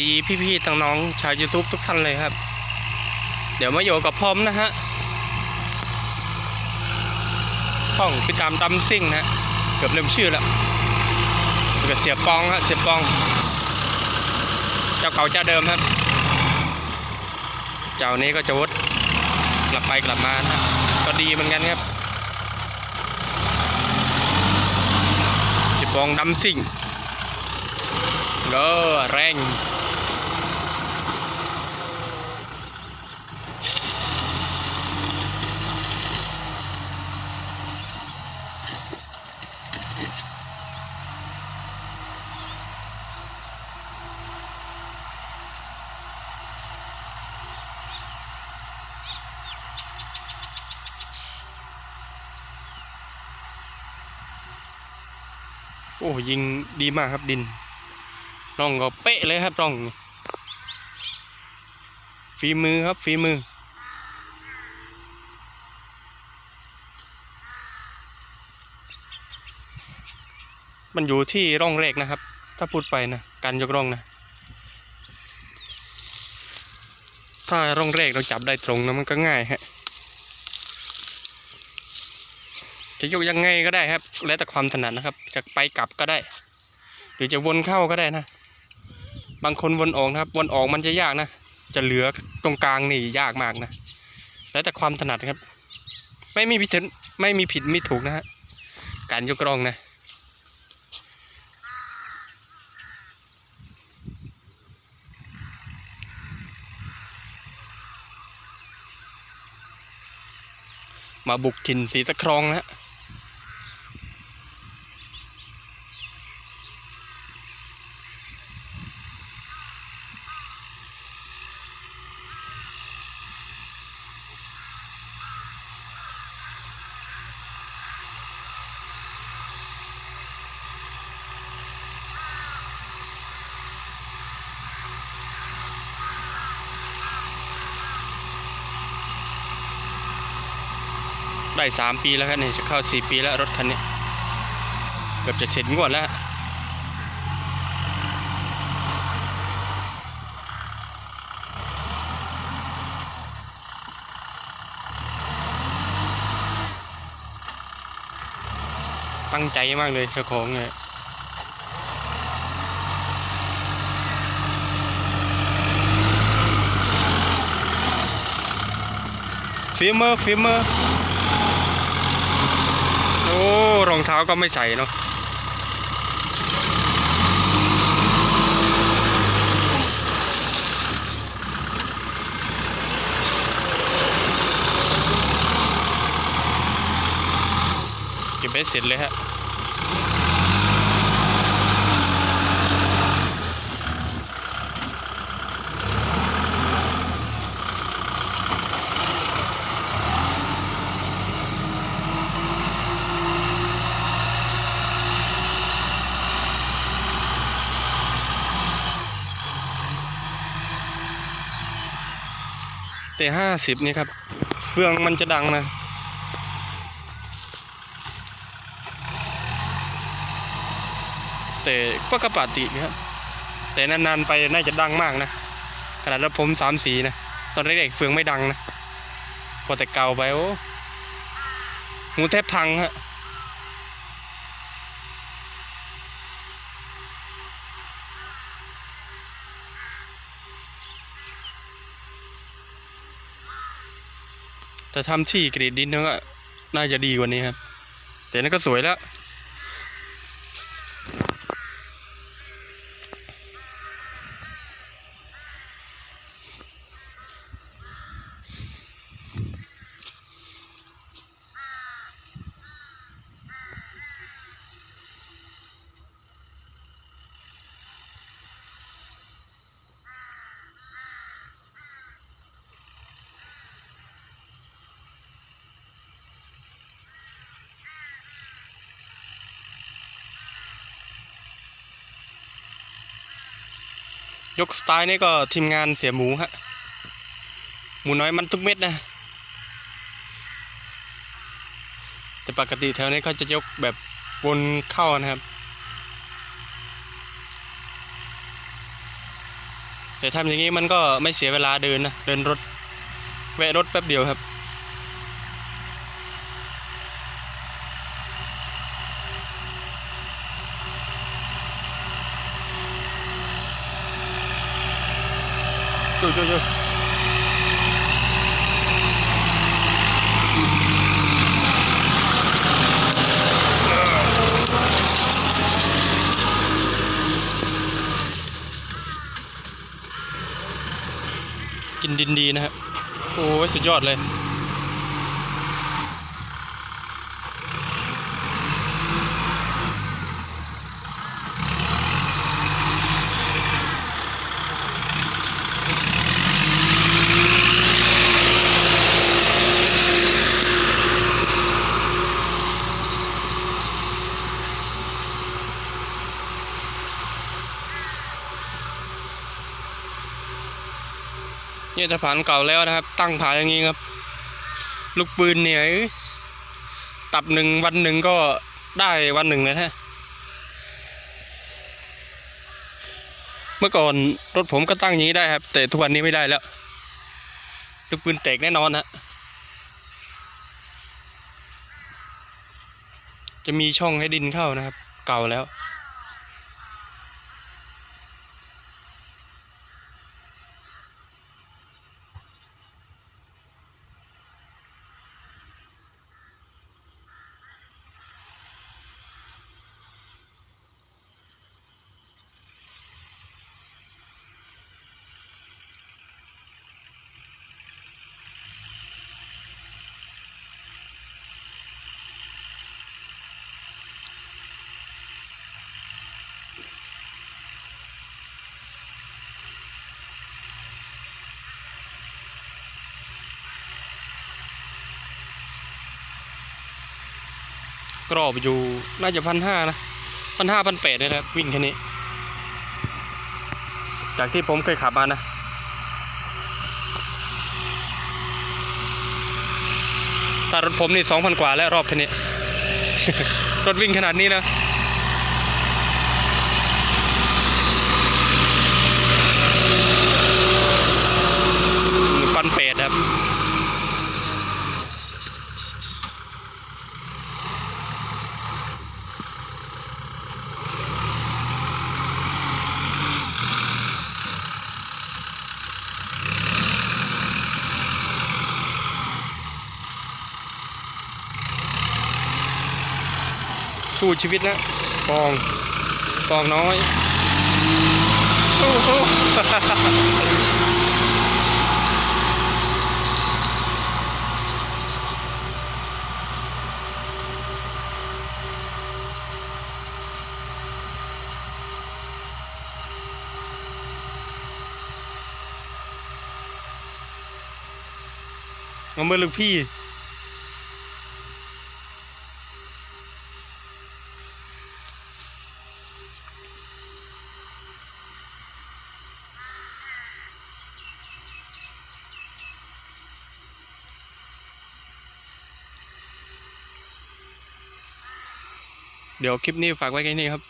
ดีพี่ๆทั้งน้องชาว YouTube ทุกท่านเลยครับ เดี๋ยวมาอยู่กับพร้อมนะฮะช่องพิตามดำซิ่งนะฮะเกือบลืมชื่อแล้วกับเสียปองฮะเสียปอง เจ้าเก่าเจ้าเดิมครับ เจ้านี้ก็จะวดกลับไปกลับมานะก็ดีเหมือนกันครับเสียปองดำซิ่งเออแรง โอ้ยิงดีมากครับดินร่องก็เป๊ะเลยครับร่องนี่ฝีมือครับฝีมือ มันอยู่ที่ร่องแรกนะครับ ถ้าพูดไปนะการยกร่องนะถ้าร่องแรกเราจับได้ตรงนะมันก็ง่ายฮะ จะยกยังไงก็ได้ครับ แล้วแต่ความถนัดนะครับ จะไปกลับก็ได้ หรือจะวนเข้าก็ได้นะ บางคนวนออกนะครับ วนออกมันจะยากนะ จะเหลือตรงกลางนี่ยากมากนะ แล้วแต่ความถนัดครับ ไม่มีผิดไม่มีผิดไม่ถูกนะฮะ การยกร่องนะมาบุกถิ่นสีตะครองนะ ได้สามปีแล้วครับเนี่ยจะเข้าสี่ปีแล้วรถคันนี้เกือบจะเสร็จงวดแล้วตั้งใจมากเลยเจ้าของเนี่ยฟิเมอร์ฟิเมอร์ รองเท้าก็ไม่ใส่เนาะเก็บไปเสร็จเลยฮะ แต่ห้าสิบนี่ครับเฟืองมันจะดังนะแต่ก็กระปาติครับแต่นานๆไปน่าจะดังมากนะขนาดเราผมสามสีนะตอนแรกๆเฟืองไม่ดังนะพอแต่เก่าไปโอ้หูแทบพังฮะ แต่ทำที่กรีดดินนั่นก็น่าจะดีกว่านี้ครับ แต่นั่นก็สวยแล้ว ยกสไตล์นี่ก็ทีมงานเสียหมูฮะ หมูน้อยมันทุกเม็ดนะ แต่ปกติแถวนี้เขาจะยกแบบวนเข้านะครับ แต่ทำอย่างนี้มันก็ไม่เสียเวลาเดินนะ เดินรถ แวะรถแป๊บเดียวครับ ดูดูดูกินดินดีนะครับโอ้ยสุดยอดเลย นี่ยสะพานเก่าแล้วนะครับ ตั้งผาอย่างนี้ครับ ลูกปืนเนี่ยตับหนึ่งวันหนึ่งก็ได้วันหนึ่งเลยฮะเมื่อก่อนรถผมก็ตั้งอย่างนี้ได้ครับ แต่ทุกวันนี้ไม่ได้แล้วลูกปืนแตกแน่นอนฮะจะมีช่องให้ดินเข้านะครับ เก่าแล้ว กรอบอยู่น่าจะพันห้านะพันห้าพันแปดนะครับ วิ่งแค่นี้ จากที่ผมเคยขับมานะแต่รถผมนี่สองพันกว่าแล้วรอบแค่นี้ รถวิ่งขนาดนี้นะ หนึ่งพันแปดครับ สู้ชีวิตนะปองปองน้อยโอ้โหมาเมื่อลูกพี่ เดี๋ยวคลิปนี้ฝากไว้แค่นี้ครับ